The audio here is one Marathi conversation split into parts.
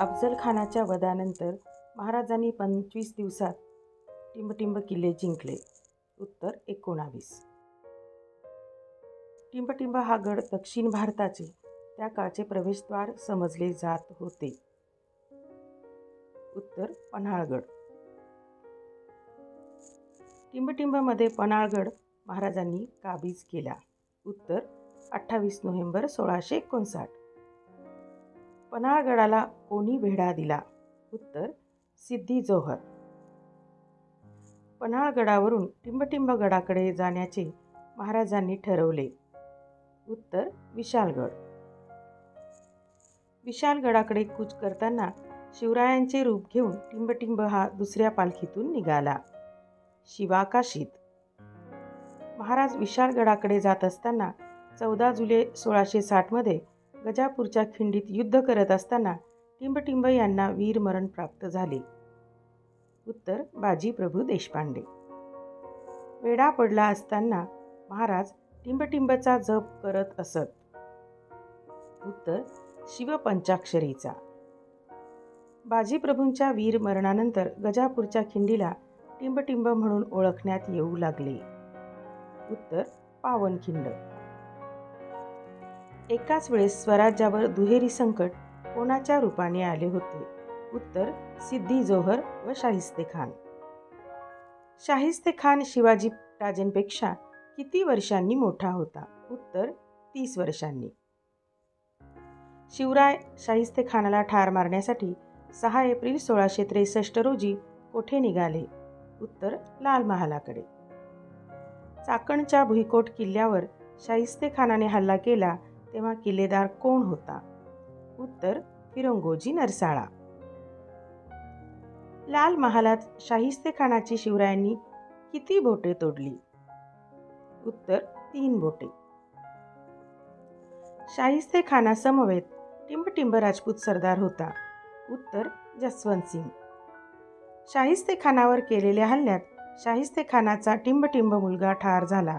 अफजल खानाच्या वधानंतर महाराजांनी पंचवीस दिवसात टिंबटिंब किल्ले जिंकले. उत्तर एकोणावीस. टिंबटिंब हा गड दक्षिण भारताचे त्या काळचे प्रवेशद्वार समजले जात होते. उत्तर पन्हाळगड. टिंबटिंबमध्ये पन्हाळगड महाराजांनी काबीज केला. उत्तर अठ्ठावीस नोव्हेंबर सोळाशे एकोणसाठ. पन्हाळगडाला कोणी भेडा दिला? उत्तर सिद्धी जोहर. पन्हाळगडावरून टिंबटिंब गडाकडे जाण्याचे महाराजांनी ठरवले. उत्तर विशालगड. विशालगडाकडे कूच करताना शिवरायांचे रूप घेऊन टिंबटिंब हा दुसऱ्या पालखीतून निघाला. शिवाकाशीत. महाराज विशालगडाकडे जात असताना चौदा जुलै सोळाशे साठमध्ये गजापूरच्या खिंडीत युद्ध करत असताना टिंबटिंब यांना वीरमरण प्राप्त झाले. उत्तर बाजी प्रभू देशपांडे. वेढा पडला असताना महाराज टिंबटिंबचा जप करत असत. उत्तर शिवपंचाक्षरीचा. बाजीप्रभूंच्या वीरमरणानंतर गजापूरच्या खिंडीला टिंबटिंब म्हणून ओळखण्यात येऊ लागले. उत्तर पावनखिंड. एकाच वेळेस स्वराज्यावर दुहेरी संकट कोणाच्या रूपाने आले होते? उत्तर सिद्धी जोहर व शाहिस्ते खान. शाहिस्ते खान शिवाजी राजेंपेक्षा किती वर्षांनी मोठा होता? उत्तर तीस वर्षांनी. शिवराय शाहिस्ते खानाला ठार मारण्यासाठी सहा एप्रिल सोळाशे त्रेसष्ट रोजी कोठे निघाले? उत्तर लाल महालाकडे. चाकणच्या भुईकोट किल्ल्यावर शाहिस्ते खानाने हल्ला केला तेव्हा किल्लेदार कोण होता? उत्तर फिरंगोजी नरसाळा. लाल महालात शाहिस्तेखानाची शिवरायांनी किती बोटे तोडली? उत्तर तीन बोटे. शाहिस्ते टिंबटिंब राजपूत सरदार होता. उत्तर जसवंत सिंग. शाहिस्ते खानावर केलेल्या हल्ल्यात शाहिस्ते खानाचा टिंबटिंब मुलगा ठार झाला.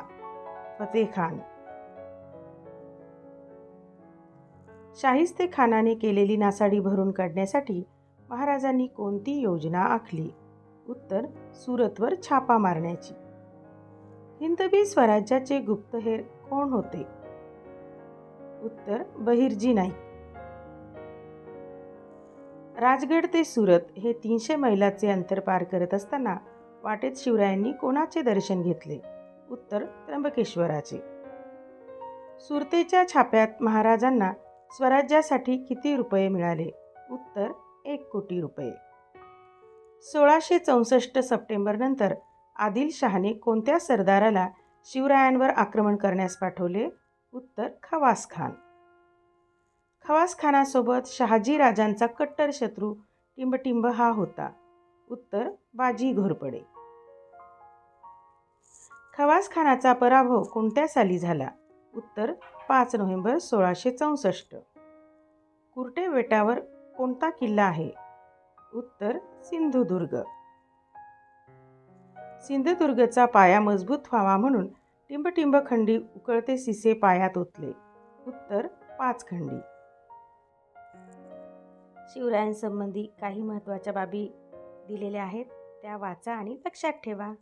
फतेह खान. शाहिस्ते खानाने केलेली नासाडी भरून काढण्यासाठी महाराजांनी कोणती योजना आखली? उत्तर सुरतवर छापा मारण्याची. हिंदवी स्वराज्याचे गुप्तहेर कोण होते? उत्तर बहिर्जी नाईक. राजगड ते सुरत हे तीनशे मैलाचे अंतर पार करत असताना वाटेत शिवरायांनी कोणाचे दर्शन घेतले? उत्तर त्र्यंबकेश्वराचे. सुरतेच्या छाप्यात महाराजांना स्वराज्यासाठी किती रुपये मिळाले? उत्तर एक कोटी रुपये. सोळाशे चौसष्ट सप्टेंबरनंतर आदिलशहाने कोणत्या सरदाराला शिवरायांवर आक्रमण करण्यास पाठवले? उत्तर खवास खान. खवास खानासोबत शहाजी राजांचा कट्टर शत्रू टिंबटिंब हा होता. उत्तर बाजी घोरपडे. खवास खानाचा पराभव कोणत्या साली झाला? उत्तर पाच नोव्हेंबर सोळाशे चौसष्ट. कुर्टे बेटावर कोणता किल्ला आहे? उत्तर सिंधुदुर्ग. सिंधुदुर्गचा पाया मजबूत व्हावा म्हणून टिंबटिंब खंडी उकळते सिसे पायात ओतले. उत्तर पाच खंडी. शिवरायांसंबंधी काही महत्त्वाच्या बाबी दिलेल्या आहेत त्या वाचा आणि लक्षात ठेवा.